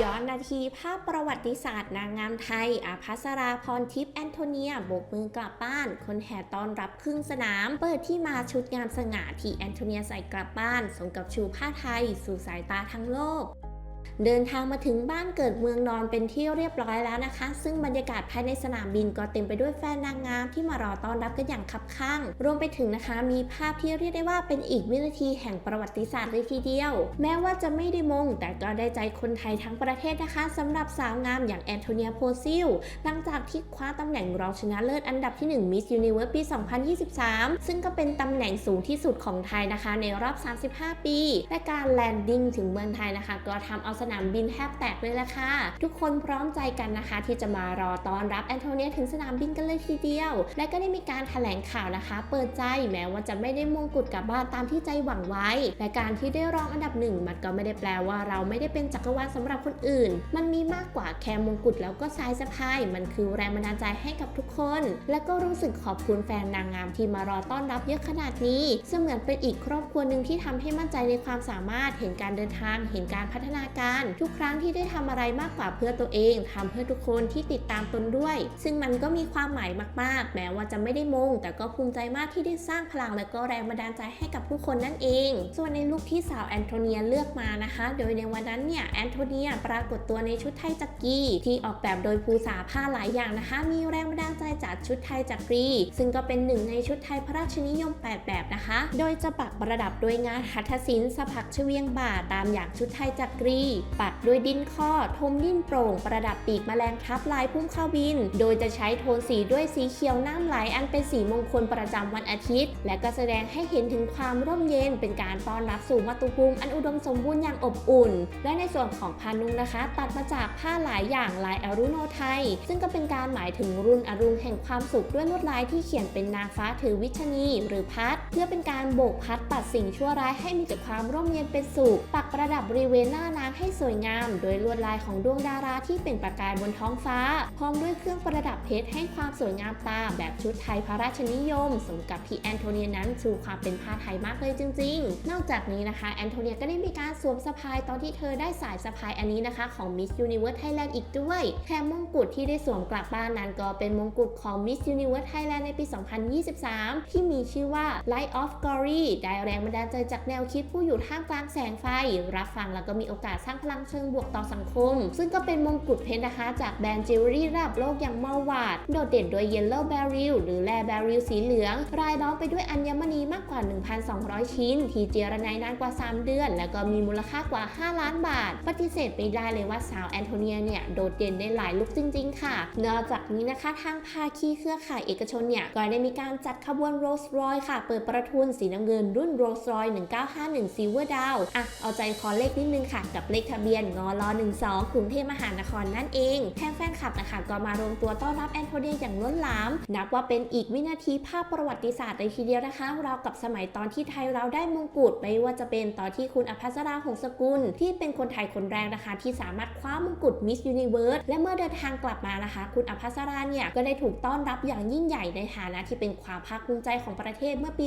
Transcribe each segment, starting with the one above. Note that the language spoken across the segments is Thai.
ย้อนนาทีภาพประวัติศาสตร์นางงามไทย อาภัสราพรทิพย์แอนโทเนียโบกมือกลับบ้าน คนแห่ต้อนรับครึ่งสนาม เปิดที่มาชุดงามสง่าที่แอนโทเนียใส่กลับบ้านสมกับชูผ้าไทย สู่สายตาทั้งโลก เดินทางมาถึงบ้านเกิดเมืองนอนเป็นที่เรียบร้อยแล้วนะคะ ซึ่งบรรยากาศภายในสนามบินก็เต็มไปด้วยแฟนนางงามที่มารอต้อนรับกันอย่างคับข้าง รวมไปถึงนะคะมีภาพที่เรียกได้ว่าเป็นอีกวินาทีแห่งประวัติศาสตร์เลยทีเดียว แม้ว่าจะไม่ได้มง แต่ก็ได้ใจคนไทยทั้งประเทศนะคะสำหรับสาวงามอย่างแอนโทเนียโพซิลหลังจากที่คว้าตำแหน่งรองชนะเลิศอันดับที่ 1 Miss Universe ปี 2023 ซึ่งก็เป็นตำแหน่งสูงที่สุดของไทยนะคะ ในรอบ 35 ปี และการแลนดิ้งถึงเมืองไทยนะคะ ก็ทำเอาสนนามบินแทบแตกเลยละค่ะ ทุกคนพร้อมใจกันนะคะ ที่จะมารอต้อนรับแอนโทเนียถึงสนามบินกันเลยทีเดียว และก็ได้มีการแถลงข่าวนะคะ เปิดใจแม้ว่าจะไม่ได้มงกุฎกลับบ้านตามที่ใจหวังไว้ และการที่ได้รองอันดับหนึ่งมันก็ไม่ได้แปลว่าเราไม่ได้เป็นจักรวาลสำหรับคนอื่น มันมีมากกว่าแค่มงกุฎแล้วก็สายสะพาย มันคือแรงบันดาลใจให้กับทุกคน และก็รู้สึกขอบคุณแฟนนางงามที่มารอต้อนรับเยอะขนาดนี้ เสมือนเป็นอีกครอบครัวหนึ่งที่ทำให้มั่นใจในความสามารถ เห็นการเดินทาง เห็นการพัฒนาการทุกครั้งที่ได้ทำอะไรมากกว่าเพื่อตัวเองทำเพื่อทุกคนที่ติดตามตนด้วย ซึ่งมันก็มีความหมายมากๆ แม้ว่าจะไม่ได้มง แต่ก็ภูมิใจมากที่ได้สร้างพลังและก็แรงบันดาลใจให้กับผู้คนนั่นเอง ส่วนในลุคที่สาวแอนโทเนียเลือกมานะคะ โดยในวันนั้นเนี่ยแอนโทเนียปรากฏตัวในชุดไทยจักรีที่ออกแบบโดยภูษาผ้าหลายอย่างนะคะ มีแรงบันดาลใจจากชุดไทยจักรีซึ่งก็เป็นหนึ่งในชุดไทยพระราชนิยม 8 แบบนะคะ โดยจะปักประดับด้วยงานหัตถศิลป์สผักเฉวียงบ่าตามอย่างชุดไทยจักรีปักด้วยดินข้อทมดิ้นโปร่ง ประดับปีกแมลงทับลายพุ่มเข้าบิน โดยจะใช้โทนสีด้วยสีเขียวน้ำไหลอันเป็นสีมงคลประจำวันอาทิตย์ และก็แสดงให้เห็นถึงความร่มเย็น เป็นการต้อนรับสู่มาตุภูมิอันอุดมสมบูรณ์อย่างอบอุ่น และในส่วนของพานุงนะคะ ตัดมาจากผ้าหลายอย่างลายอรุโนไทย ซึ่งก็เป็นการหมายถึงรุ่นอรุณแห่งความสุขด้วยลวดลายที่เขียนเป็นนางฟ้าถือวิชนีหรือพัด เพื่อเป็นการโบกพัดปัดสิ่งชั่วร้ายให้มีแต่ความร่มเย็นเป็นสุขปักประดับบริเวณหน้านางให้สวยงาม โดยลวดลายของดวงดาราที่เป็นประกายบนท้องฟ้า พร้อมด้วยเครื่องประดับเพชรให้ความสวยงามตาแบบชุดไทยพระราชนิยม สมกับที่แอนโทเนียนั้นชูความเป็นผ้าไทยมากเลยจริง ๆ นอกจากนี้นะคะแอนโทเนียก็ได้มีการสวมสะพายตอนที่เธอได้สายสะพายอันนี้นะคะของ Miss Universe Thailand อีกด้วยแถมมงกุฎที่ได้สวมกลับบ้านนั้นก็เป็นมงกุฎของ Miss Universe Thailand ในปี 2023 ที่มีชื่อว่า Light of Glory ได้แรงบันดาลใจจากแนวคิดผู้อยู่ท่ามกลางแสงไฟ รับฟังแล้วก็มีโอกาสสร้างพลังเชิงบวกต่อสังคม ซึ่งก็เป็นมงกุฎเพชรนะคะ จากแบรนด์จิวเวลรี่ระดับโลกอย่างเมาวาดโดดเด่นโด้วย Yellow Beryl หรือแร่ Beryl สีเหลือง รายล้อมไปด้วยอัญมณีมากกว่า 1,200 ชิ้น ที่เจรไนนานกว่า 3 เดือน แล้วก็มีมูลค่ากว่า 5 ล้านบาท ปฏิเสธไม่ได้เลยว่าสาวแอนโทเนียเนี่ย โดดเด่นในหลายลุคจริง ๆ ค่ะ นอกจากนี้นะคะทางภาคีเครือข่ายเอกชนเนี่ย ก็ได้มีการจัดขบวนโรสรอยค่ะ เปิดประทุนสีน้ำเงินรุ่นโรสรอย1951 Silver Down อะเอาใจคอเลขนิดนึงค่ะกับเลขทะเบียนงอล12กรุงเทพมหานครนั่นเองแถมแฟนคลับนะคะก็มารวมตัวต้อนรับแอนโทเนียอย่างล้นหลาม นับว่าเป็นอีกวินาทีภาพประวัติศาสตร์เลยทีเดียวนะคะ เรากับสมัยตอนที่ไทยเราได้มงกุฎไม่ว่าจะเป็นตอนที่คุณอภัสราหงสกุล ที่เป็นคนไทยคนแรกนะคะ ที่สามารถคว้ามงกุฎมิสยูนิเวิร์สและเมื่อเดินทางกลับมานะคะ คุณอภัสราเนี่ยก็ได้ถูกต้อนรับอย่างยิ่งใหญ่ในฐานะที่เป็นความภาคภูมิใจของประเทศเมื่อปี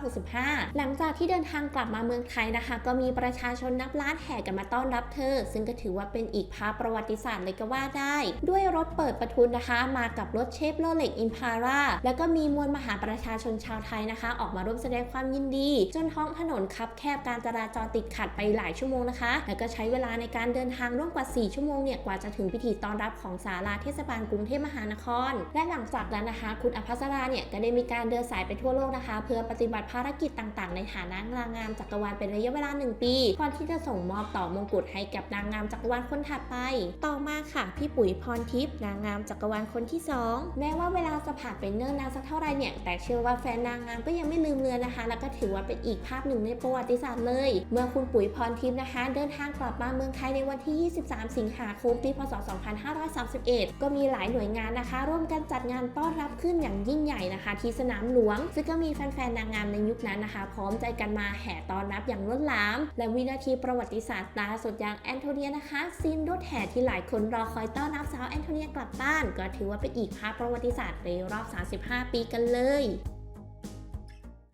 1965 หลังจากที่เดินทางกลับมาเมืองไทยนะคะ ก็มีประชาชนนับล้านแห่กันมาต้อนรับเธอ ซึ่งก็ถือว่าเป็นอีกภาพประวัติศาสตร์เลยก็ว่าได้ ด้วยรถเปิดประทุนนะคะ มากับรถเชฟโรเล็กอินพาร่าแล้วก็มีมวลมหาประชาชนชาวไทยนะคะ ออกมาร่วมแสดงความยินดี จนท้องถนนคับแคบการจราจรติดขัดไปหลายชั่วโมงนะคะ แล้วก็ใช้เวลาในการเดินทางร่วมกว่า 4 ชั่วโมงเนี่ยกว่าจะถึงพิธีต้อนรับของศาลาเทศบาลกรุงเทพมหานคร และหลังจากนั้นนะคะ คุณอภัสราเนี่ยก็ได้มีการเดินสายไปทั่วโลกนะคะ เพื่อปฏิบัติภารกิจต่างๆ ในฐานะนางงามจักรวาลเป็นระยะเวลา 1 ปีก่อนที่จะส่งมอบต่อมงกุฎให้กับนางงามจักรวาลคนถัดไป ต่อมาค่ะ พี่ปุ๋ยพรทิพย์นางงามจักรวาลคนที่ 2 แม้ว่าเวลาจะผ่านไปเนิ่นนานสักเท่าไรเนี่ย แต่เชื่อว่าแฟนนางงามก็ยังไม่ลืมเลือนนะคะ แล้วก็ถือว่าเป็นอีกภาพหนึ่งในประวัติศาสตร์เลย เมื่อคุณปุ๋ยพรทิพย์นะคะ เดินทางกลับมาเมืองไทยในวันที่ 23 สิงหาคมปี พศ 2531 ก็มีหลายหน่วยงานนะคะ ร่วมกันจัดงานต้อนรับขึ้นอย่างยิ่งใหญ่นะคะ ที่สนามหลวง ซึ่งก็มีแฟนๆนางงามในยุคนั้นนะคะ พร้อมใจกันมาแห่ต้อนรับอย่างล้นหลาม และวินาทีประวัติศาสตร์ล่าสุดอย่างแอนโทเนียนะคะซีนรถแห่ที่หลายคนรอคอยต้อนรับสาวแอนโทเนียกลับบ้าน ก็ถือว่าเป็นอีกภาพประวัติศาสตร์ในรอบ 35 ปีกันเลย